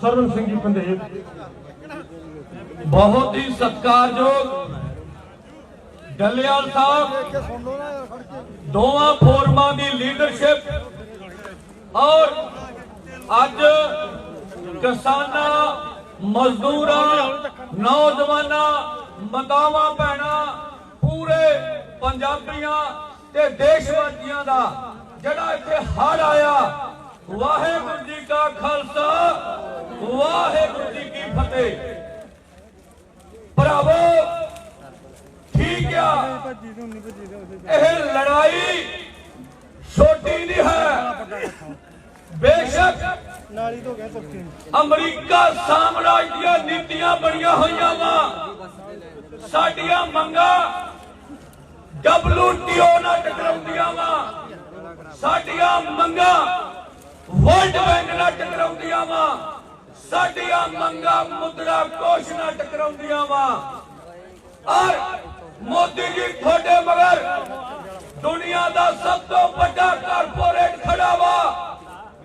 ਸਰਵਨ ਸਿੰਘ ਜੀ ਪੰਦੇਰ ਬਹੁਤ ਹੀ ਸਤਿਕਾਰਯੋਗ ਡੱਲੇਵਾਲ ਸਾਹਿਬ। ਦੋਵਾਂ ਫੋਰਮਾਂ ਦੀ ਲੀਡਰਸ਼ਿਪ। ਔਰ ਅੱਜ ਕਿਸਾਨਾਂ, ਮਜ਼ਦੂਰਾਂ, ਨੌਜਵਾਨਾਂ, ਮਾਤਾਵਾਂ ਭੈਣਾਂ, ਪੂਰੇ ਪੰਜਾਬੀਆਂ ਤੇ ਦੇਸ਼ਵਾਸੀਆਂ ਦਾ ਜਿਹੜਾ ਇੱਥੇ ਹੜ ਆਇਆ, ਵਾਹਿਗੁਰੂ ਜੀ ਕਾ ਖਾਲਸਾ ਵਾਹਿਗੁਰੂ ਜੀ ਕੀ ਫਤਿਹ। ਭਰਾਵੋ, ਠੀਕ ਆ। ਇਹ ਲੜਾਈ ਛੋਟੀ ਨਹੀਂ ਹੈ। ਬੇਸ਼ੱਕ ਨਾਲੀ ਤੋਂ ਗਿਆ ਤੁਰਕੀ ਅਮਰੀਕਾ ਸਾਮਰਾਜ ਦੀਆਂ ਨੀਤੀਆਂ ਬਣੀਆਂ ਹੋਈਆਂ ਵਾ। ਸਾਡੀਆਂ ਮੰਗਾਂ WTO ਨਾਲ ਟਕਰਾਉਂਦੀਆਂ ਵਾ। ਸਾਡੀਆਂ ਮੰਗਾਂ ਵਰਲਡ ਬੈਂਕ ਨਾਲ ਟਕਰਾਉਂਦੀਆਂ ਵਾ। ਸਾਡੀਆਂ ਮੰਗਾਂ ਮੁਦਰਾ ਕੋਸ਼ ਨਾਲ ਟਕਰਾਉਂਦੀਆਂ ਵਾ। ਔਰ ਮੋਦੀ ਜੀ ਤੁਹਾਡੇ ਮਗਰ ਦੁਨੀਆ ਦਾ ਸਭ ਤੋਂ ਵੱਡਾ ਕਾਰਪੋਰੇਟ ਖੜਾ ਵਾ,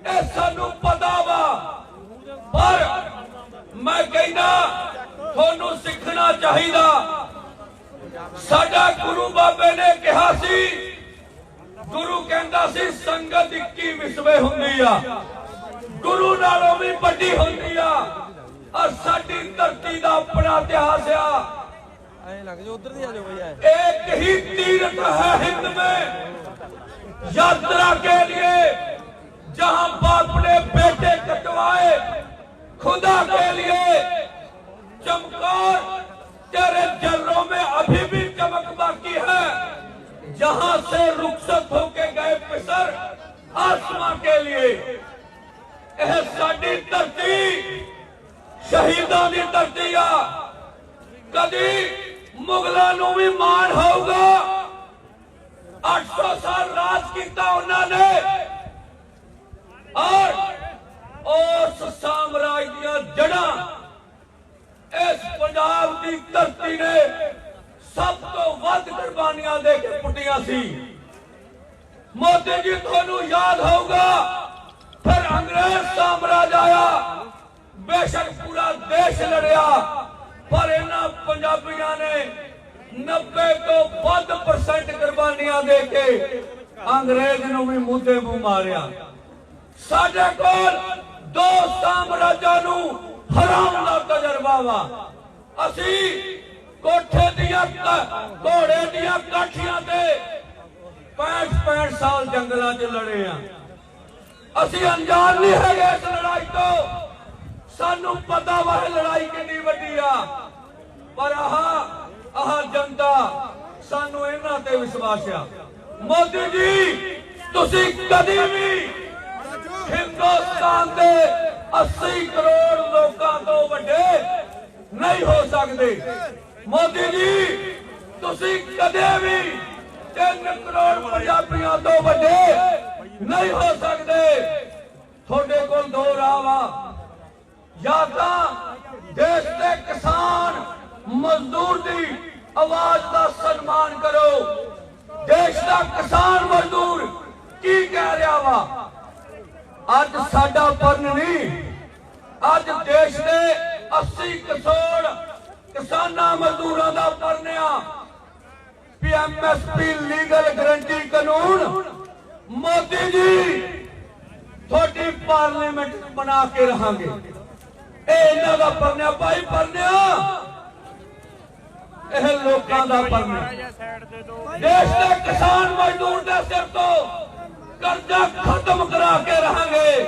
ਇਹ ਸਾਨੂੰ ਪਤਾ ਵਾ। ਪਰ ਮੈਂ ਕਹਿੰਦਾ, ਤੁਹਾਨੂੰ ਸਿੱਖਣਾ ਚਾਹੀਦਾ। ਸਾਡਾ ਗੁਰੂ ਬਾਬੇ ਨੇ ਕਿਹਾ ਸੀ, ਗੁਰੂ ਕਹਿੰਦਾ ਸੀ, ਸੰਗਤ 21 ਵਿਸਵੇ ਹੁੰਦੀ ਆ। ਗੁਰੂ ਨਾਲੋਂ ਵੀ ਵੱਡੀ ਹੁੰਦੀ ਆ ਔਰ ਸਾਡੀ ਧਰਤੀ ਦਾ ਆਪਣਾ ਇਤਿਹਾਸ ਆ ਐ ਲੱਗ ਜਾ ਉਧਰ ਦੀ ਆ ਜਾਓ ਬਈ ਐ एक ही तीर्थ है हिंद में यात्रा के लिए जहां बाप ने बेटे कटवाए खुदा के लिए चमकार तेरे जर्रों में अभी भी चमक बाकी है जहां से रुखसत होके गए पिसर आसमां के लिए ਇਹ ਸਾਡੀ ਧਰਤੀ ਸ਼ਹੀਦਾਂ ਦੀ ਧਰਤੀ ਆ। ਕਦੀ ਮੁਗਲਾਂ ਨੂੰ ਵੀ ਮਾਣ ਹੋਊਗਾ। 800 ਸਾਲ ਰਾਜ ਕੀਤਾ ਉਹਨਾਂ ਨੇ। ਔਰ ਉਸ ਸਾਮਰਾਜ ਦੀਆਂ ਜੜਾਂ ਇਸ ਪੰਜਾਬ ਦੀ ਧਰਤੀ ਨੇ ਸਭ ਤੋਂ ਵੱਧ ਕੁਰਬਾਨੀਆਂ ਦੇ ਕੇ ਪੁੱਟੀਆਂ ਸੀ। ਮੋਦੀ ਜੀ, ਤੁਹਾਨੂੰ ਯਾਦ ਹੋਊਗਾ ਅੰਗਰੇਜ਼ ਸਾਮਰਾਜ ਆਇਆ। ਬੇਸ਼ੱਕ ਪੂਰਾ ਦੇਸ਼ ਲੜਿਆ, ਪਰ ਇਹਨਾਂ ਪੰਜਾਬੀਆਂ ਨੇ 90 ਤੋਂ ਵੱਧ ਪਰਸੈਂਟ ਕੁਰਬਾਨੀਆਂ ਦੇ ਕੇ ਅੰਗਰੇਜ਼ ਨੂੰ ਵੀ ਮੁੱਦੇ ਮੂੰਹ ਮਾਰਿਆ। ਸਾਡੇ ਕੋਲ ਦੋ ਸਾਮਰਾਜਾਂ ਨੂੰ ਹਰਾਉਣ ਦਾ ਤਜਰਬਾ ਵਾ। ਅਸੀਂ ਕੋਠੇ ਦੀਆਂ ਘੋੜੇ ਦੀਆਂ ਕਾਠੀਆਂ ਤੇ 65 65 ਸਾਲ ਜੰਗਲਾਂ 'ਚ ਲੜੇ ਆ। ਅਸੀਂ ਅਣਜਾਣ ਨਹੀਂ ਹੈਗੇ ਇਸ ਲੜਾਈ ਤੋਂ। ਸਾਨੂੰ ਪਤਾ ਵਾ ਲੜਾਈ ਕਿੰਨੀ ਵੱਡੀ ਆ। ਪਰ ਆਹ ਆਹ ਜਨਤਾ ਸਾਨੂੰ ਇਹਨਾਂ ਤੇ ਵਿਸ਼ਵਾਸ ਆ। ਮੋਦੀ ਜੀ, ਤੁਸੀਂ ਕਦੀ ਵੀ ਹਿੰਦੁਸਤਾਨ ਦੇ 80 ਕਰੋੜ ਲੋਕਾਂ ਤੋਂ ਵੱਡੇ ਨਹੀਂ ਹੋ ਸਕਦੇ। ਮੋਦੀ ਜੀ, ਤੁਸੀਂ ਕਦੇ ਵੀ 3 ਕਰੋੜ ਪੰਜਾਬੀਆਂ ਤੋਂ ਵੱਡੇ ਨਹੀਂ ਹੋ ਸਕਦੇ। ਤੁਹਾਡੇ ਕੋਲ ਦੋ ਰਾਹ ਵਾ। ਜਾਂ ਤਾਂ ਦੇਸ਼ ਦੇ ਕਿਸਾਨ ਮਜ਼ਦੂਰ ਦੀ ਆਵਾਜ਼ ਦਾ ਸਨਮਾਨ ਕਰੋ। ਦੇਸ਼ ਦਾ ਕਿਸਾਨ ਮਜ਼ਦੂਰ ਕੀ ਕਹਿ ਰਿਹਾ ਵਾ? ਅੱਜ ਸਾਡਾ ਪਰਨ ਨਹੀਂ। ਅੱਜ ਦੇਸ਼ ਦੇ 80 ਕਰੋੜ ਕਿਸਾਨਾਂ ਮਜ਼ਦੂਰਾਂ ਦਾ ਪਰਨ ਆ। ਪੀਐਮਐਸਪੀ ਲੀਗਲ ਗਰੰਟੀ ਕਾਨੂੰਨ ਮੋਦੀ ਜੀ, ਤੁਹਾਡੀ ਪਾਰਲੀਮੈਂਟ ਬਣਾ ਕੇ ਰਹਾਂਗੇ। ਇਹ ਇਹਨਾਂ ਦਾ ਪਰਨਿਆ, ਭਾਈ ਪਰਨਿਆ। ਇਹ ਲੋਕਾਂ ਦਾ ਪਰਨਿਆ। ਦੇਸ਼ ਦੇ ਕਿਸਾਨ ਮਜ਼ਦੂਰ ਦੇ ਸਿਰ ਤੋਂ ਕਰਜ਼ਾ ਖਤਮ ਕਰਾ ਕੇ ਰਹਾਂਗੇ।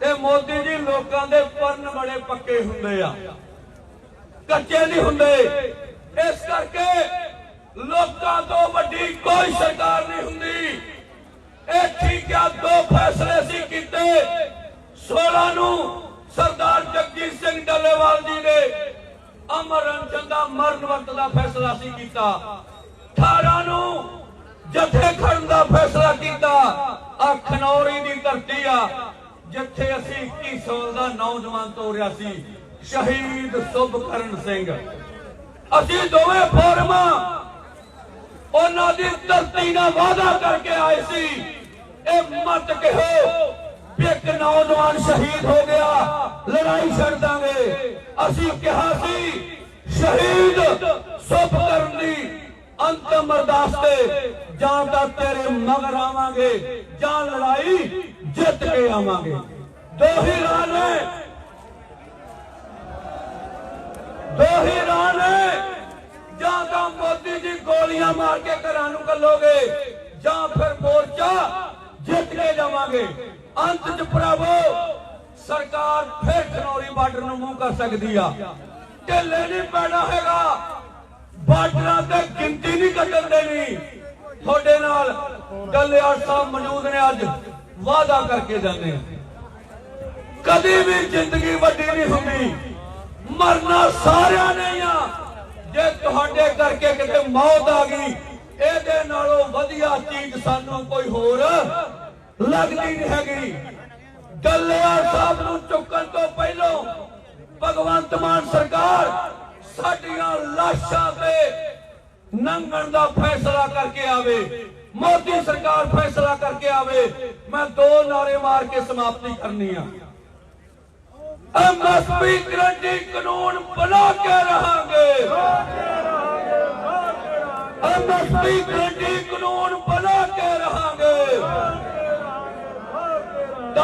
ਤੇ ਮੋਦੀ ਜੀ, ਲੋਕਾਂ ਦੇ ਪਰਨ ਬੜੇ ਪੱਕੇ ਹੁੰਦੇ ਆ। ਕੱਚੇ ਨਹੀਂ ਹੁੰਦੇ। ਇਸ ਕਰਕੇ ਲੋਕਾਂ ਤੋਂ ਵੱਡੀ ਕੋਈ ਸਰਕਾਰ ਨਹੀਂ ਹੁੰਦੀ। 16 ਨੂੰ ਸਰਦਾਰ ਜਗਜੀਤ ਸਿੰਘ ਡੱਲੇਵਾਲ ਜੀ ਨੇ ਅਮਰ ਅੰਜਨ ਦਾ ਮਰਨ ਵਕਤ ਦਾ ਫੈਸਲਾ ਸੀ ਕੀਤਾ। 18 ਨੂੰ ਜਥੇ ਖੜਨ ਦਾ ਫੈਸਲਾ ਕੀਤਾ। ਆ ਖਨੌਰੀ ਦੀ ਧਰਤੀ ਆ, ਜਿੱਥੇ ਅਸੀਂ 21 ਸਾਲ ਦਾ ਨੌਜਵਾਨ ਤੋਰਿਆ ਸੀ, ਸ਼ਹੀਦ ਸੁਭਕਰਨ ਸਿੰਘ। ਅਸੀਂ ਦੋਵੇਂ ਫੋਰਮਾਂ ਉਹਨਾਂ ਦੀ ਧਰਤੀ ਨਾਲ ਵਾਅਦਾ ਕਰਕੇ ਆਏ ਸੀ। ਇਹ ਮਤ ਕਹੋ ਵੀ ਇੱਕ ਨੌਜਵਾਨ ਸ਼ਹੀਦ ਹੋ ਗਿਆ ਲੜਾਈ ਛੱਡ ਦਾਂਗੇ ਅਸੀਂ ਕਿਹਾ ਸੀ ਸ਼ਹੀਦ ਸੁਭ ਕਰਨ ਦੀ ਅੰਤਮ ਅਰਦਾਸ ਤੇ ਜਾਂ ਤਾਂ ਤੇਰੇ ਮਗਰ ਆਵਾਂਗੇ ਜਾਂ ਲੜਾਈ ਜਿੱਤ ਕੇ ਆਵਾਂਗੇ ਦੋ ਹੀ ਰਾਹ ਨੇ ਦੋ ਹੀ ਰਾਹ ਨੇ ਜਾਂ ਤਾਂ ਮੋਦੀ ਜੀ ਗੋਲੀਆਂ ਮਾਰ ਕੇ ਘਰਾਂ ਨੂੰ ਕੱਲੋਗੇ ਜਾਂ ਫਿਰ ਮੋਰਚਾ ਜਿੱਤ ਕੇ ਜਾਵਾਂਗੇ ਅੰਤ ਚ ਭਰਾਵੋ, ਸਰਕਾਰ ਫਿਰ ਖਨੌਰੀ ਬਾਰਡਰ ਨੂੰ ਮੂੰਹ ਕਰ ਸਕਦੀ ਆ। ਢਿੱਲੇ ਨਹੀਂ ਪੈਣਾ ਹੈਗਾ। ਬਾਰਡਰਾਂ ਤੇ ਗਿਣਤੀ ਨਹੀਂ ਕੱਢਣ ਦੇਣੀ। ਤੁਹਾਡੇ ਨਾਲ ਡੱਲੇਵਾਲ ਸਾਹਿਬ ਮੌਜੂਦ ਨੇ ਅੱਜ। ਵਾਅਦਾ ਕਰਕੇ ਜਾਂਦੇ ਆ। ਕਦੀ ਵੀ ਜ਼ਿੰਦਗੀ ਵੱਡੀ ਨਹੀਂ ਹੁੰਦੀ। ਮਰਨਾ ਸਾਰਿਆਂ ਨੇ ਆ। ਜੇ ਤੁਹਾਡੇ ਕਰਕੇ ਕਿਤੇ ਮੌਤ ਆ ਗਈ, ਇਹਦੇ ਨਾਲੋਂ ਵਧੀਆ ਚੀਜ਼ ਸਾਨੂੰ ਕੋਈ ਹੋਰ ਲੱਗਦੀ ਨਹੀਂ ਹੈਗੀ। ਡੱਲੇਵਾਲ ਸਾਹਿਬ ਨੂੰ ਚੁੱਕਣ ਤੋਂ ਪਹਿਲਾਂ ਭਗਵੰਤ ਮਾਨ ਸਰਕਾਰ ਸਾਡੀਆਂ ਲਾਸ਼ਾਂ ਤੇ ਨੰਗਣ ਦਾ ਫੈਸਲਾ ਕਰਕੇ ਆਵੇ। ਮੋਦੀ ਸਰਕਾਰ ਫੈਸਲਾ ਕਰਕੇ ਆਵੇ। ਮੈਂ ਦੋ ਨਾਰੇ ਮਾਰ ਕੇ ਸਮਾਪਤੀ ਕਰਨੀ ਆ। ਐਮਐਸਪੀ ਗਰੰਟੀ ਕਾਨੂੰਨ ਬਣਾ ਕੇ ਰਹਾਂਗੇ। ਐਮਐਸਪੀ ਗਰੰਟੀ ਕਾਨੂੰਨ ਬਣਾ ਕੇ ਰਹਾਂਗੇ।